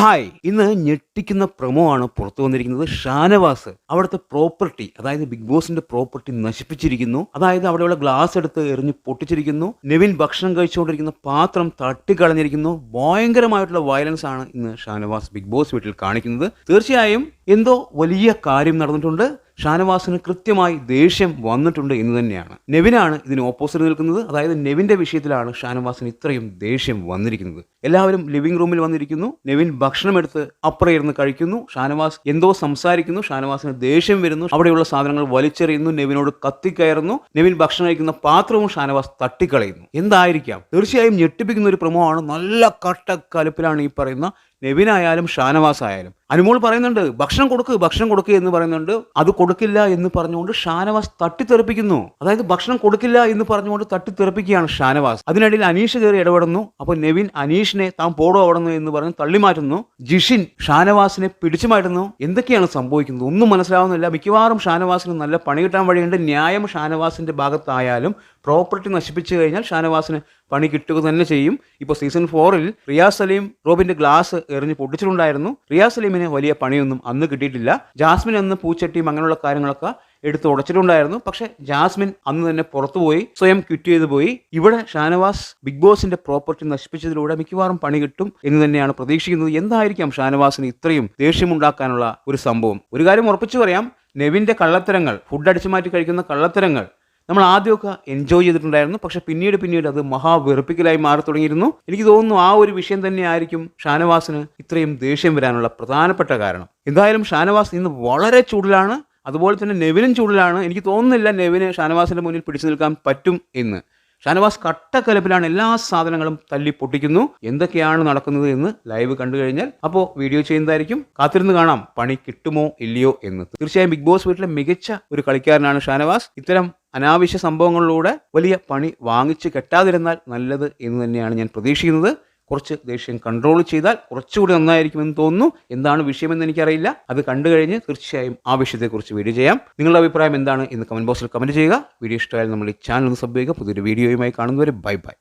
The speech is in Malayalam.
ഹായ്. ഇന്ന് ഞെട്ടിക്കുന്ന പ്രമോ ആണ് പുറത്തു വന്നിരിക്കുന്നത് ഷാനവാസ്. അവിടുത്തെ പ്രോപ്പർട്ടി അതായത് ബിഗ് ബോസിന്റെ പ്രോപ്പർട്ടി നശിപ്പിച്ചിരിക്കുന്നു. അതായത് അവിടെയുള്ള ഗ്ലാസ് എടുത്ത് എറിഞ്ഞ് പൊട്ടിച്ചിരിക്കുന്നു. നെവിൻ ഭക്ഷണം കഴിച്ചുകൊണ്ടിരിക്കുന്ന പാത്രം തട്ടിക്കളഞ്ഞിരിക്കുന്നു. ഭയങ്കരമായിട്ടുള്ള വയലൻസ് ആണ് ഇന്ന് ഷാനവാസ് ബിഗ് ബോസ് വീട്ടിൽ കാണിക്കുന്നത്. തീർച്ചയായും എന്തോ വലിയ കാര്യം നടന്നിട്ടുണ്ട്. ഷാനവാസിന് കൃത്യമായി ദേഷ്യം വന്നിട്ടുണ്ട് എന്ന് തന്നെയാണ്. നെവിനാണ് ഇതിന് ഓപ്പോസിറ്റ് നിൽക്കുന്നത്. അതായത് നെവിന്റെ വിഷയത്തിലാണ് ഷാനവാസിന് ഇത്രയും ദേഷ്യം വന്നിരിക്കുന്നത്. എല്ലാവരും ലിവിംഗ് റൂമിൽ വന്നിരിക്കുന്നു. നെവിൻ ഭക്ഷണം എടുത്ത് അപ്പുറം ഇരുന്ന് കഴിക്കുന്നു. ഷാനവാസ് എന്തോ സംസാരിക്കുന്നു. ഷാനവാസിന് ദേഷ്യം വരുന്നു. അവിടെയുള്ള സാധനങ്ങൾ വലിച്ചെറിയുന്നു. നെവിനോട് കത്തിക്കയറുന്നു. നെവിൻ ഭക്ഷണം കഴിക്കുന്ന പാത്രവും ഷാനവാസ് തട്ടിക്കളയുന്നു. എന്തായിരിക്കാം? തീർച്ചയായും ഞെട്ടിപ്പിക്കുന്ന ഒരു പ്രമോ ആണ് നല്ല കട്ടക്കലിപ്പിലാണ് ഈ പറയുന്ന നെവിനായാലും ഷാനവാസ് ആയാലും അനുമോൾ പറയുന്നുണ്ട് ഭക്ഷണം കൊടുക്ക് ഭക്ഷണം കൊടുക്കുക എന്ന് പറയുന്നുണ്ട്. അത് കൊടുക്കില്ല എന്ന് പറഞ്ഞുകൊണ്ട് ഷാനവാസ് തട്ടിത്തെറിപ്പിക്കുന്നു. അതായത് ഭക്ഷണം കൊടുക്കില്ല എന്ന് പറഞ്ഞുകൊണ്ട് തട്ടിത്തെറിപ്പിക്കുകയാണ് ഷാനവാസ്. അതിനിടയിൽ അനീഷ് കയറി ഇടപെടുന്നു. അപ്പോൾ നെവിൻ അനീഷിനെ താൻ പോടോ അവിടുന്നു എന്ന് പറഞ്ഞ് തള്ളിമാറ്റുന്നു. ജിഷിൻ ഷാനവാസിനെ പിടിച്ചു മാറ്റുന്നു. എന്തൊക്കെയാണ് സംഭവിക്കുന്നത്? ഒന്നും മനസ്സിലാവുന്നില്ല. മിക്കവാറും ഷാനവാസിന് നല്ല പണി കിട്ടാൻ വഴിയുണ്ട്. ന്യായം ഷാനവാസിന്റെ ഭാഗത്തായാലും പ്രോപ്പർട്ടി നശിപ്പിച്ചു കഴിഞ്ഞാൽ ഷാനവാസിന് പണി കിട്ടുക തന്നെ ചെയ്യും. ഇപ്പോൾ സീസൺ ഫോറിൽ റിയാസ് സലീം റോബിന്റെ ഗ്ലാസ് എറിഞ്ഞ് പൊട്ടിച്ചിട്ടുണ്ടായിരുന്നു. റിയാസ് സലീമിന് വലിയ പണിയൊന്നും അന്ന് കിട്ടിയിട്ടില്ല. ജാസ്മിൻ അന്ന് പൂച്ചട്ടിയും അങ്ങനെയുള്ള കാര്യങ്ങളൊക്കെ എടുത്ത് ഉടച്ചിട്ടുണ്ടായിരുന്നു. പക്ഷെ ജാസ്മിൻ അന്ന് തന്നെ പുറത്തുപോയി സ്വയം ക്വിറ്റ് ചെയ്തു പോയി. ഇവിടെ ഷാനവാസ് ബിഗ് ബോസിന്റെ പ്രോപ്പർട്ടി നശിപ്പിച്ചതിലൂടെ മിക്കവാറും പണി കിട്ടും എന്ന് തന്നെയാണ് പ്രതീക്ഷിക്കുന്നത്. എന്തായിരിക്കാം ഷാനവാസിന് ഇത്രയും ദേഷ്യമുണ്ടാക്കാനുള്ള ഒരു സംഭവം? ഒരു കാര്യം ഉറപ്പിച്ചു പറയാം. നെവിന്റെ കള്ളത്തരങ്ങൾ ഫുഡ് അടിച്ചു മാറ്റി കഴിക്കുന്ന കള്ളത്തരങ്ങൾ നമ്മൾ ആദ്യമൊക്കെ എൻജോയ് ചെയ്തിട്ടുണ്ടായിരുന്നു. പക്ഷെ പിന്നീട് പിന്നീട് അത് മഹാവെറുപ്പിക്കലായി മാറി തുടങ്ങിയിരുന്നു. എനിക്ക് തോന്നുന്നു ആ ഒരു വിഷയം തന്നെയായിരിക്കും ഷാനവാസിന് ഇത്രയും ദേഷ്യം വരാനുള്ള പ്രധാനപ്പെട്ട കാരണം. എന്തായാലും ഷാനവാസ് ഇന്ന് വളരെ ചൂടിലാണ്. അതുപോലെ തന്നെ നെവിനും ചൂടിലാണ്. എനിക്ക് തോന്നുന്നില്ല നെവിന് ഷാനവാസിന്റെ മുന്നിൽ പിടിച്ചു നിൽക്കാൻ പറ്റും എന്ന്. ഷാനവാസ് കട്ടക്കലപ്പിലാണ് എല്ലാ സാധനങ്ങളും തല്ലി പൊട്ടിക്കുന്നു. എന്തൊക്കെയാണ് നടക്കുന്നത് എന്ന് ലൈവ് കണ്ടു കഴിഞ്ഞാൽ അപ്പോൾ വീഡിയോ ചെയ്യുന്നതായിരിക്കും. കാത്തിരുന്ന് കാണാം. പണി കിട്ടുമോ ഇല്ലയോ എന്ന്. തീർച്ചയായും ബിഗ് ബോസ് വീട്ടിലെ മികച്ച ഒരു കളിക്കാരനാണ് ഷാനവാസ്. ഇത്തരം അനാവശ്യ സംഭവങ്ങളിലൂടെ വലിയ പണി വാങ്ങിച്ച് കെട്ടാതിരുന്നാൽ നല്ലത് എന്ന് തന്നെയാണ് ഞാൻ പ്രതീക്ഷിക്കുന്നത്. കുറച്ച് ദേഷ്യം കൺട്രോൾ ചെയ്താൽ കുറച്ചുകൂടി നന്നായിരിക്കുമെന്ന് തോന്നുന്നു. എന്താണ് വിഷയമെന്ന് എനിക്കറിയില്ല. അത് കണ്ടു കഴിഞ്ഞ് തീർച്ചയായും ആ വിഷയത്തെക്കുറിച്ച് വീഡിയോ ചെയ്യാം. നിങ്ങളുടെ അഭിപ്രായം എന്താണ് എന്ന് കമന്റ് ബോക്സിൽ കമന്റ് ചെയ്യുക. വീഡിയോ ഇഷ്ടമായാലും നമ്മൾ ഈ ചാനൽ ഒന്ന് സബ് ചെയ്യുക. പുതിയൊരു വീഡിയോയുമായി കാണുന്നവരെ ബൈ ബൈ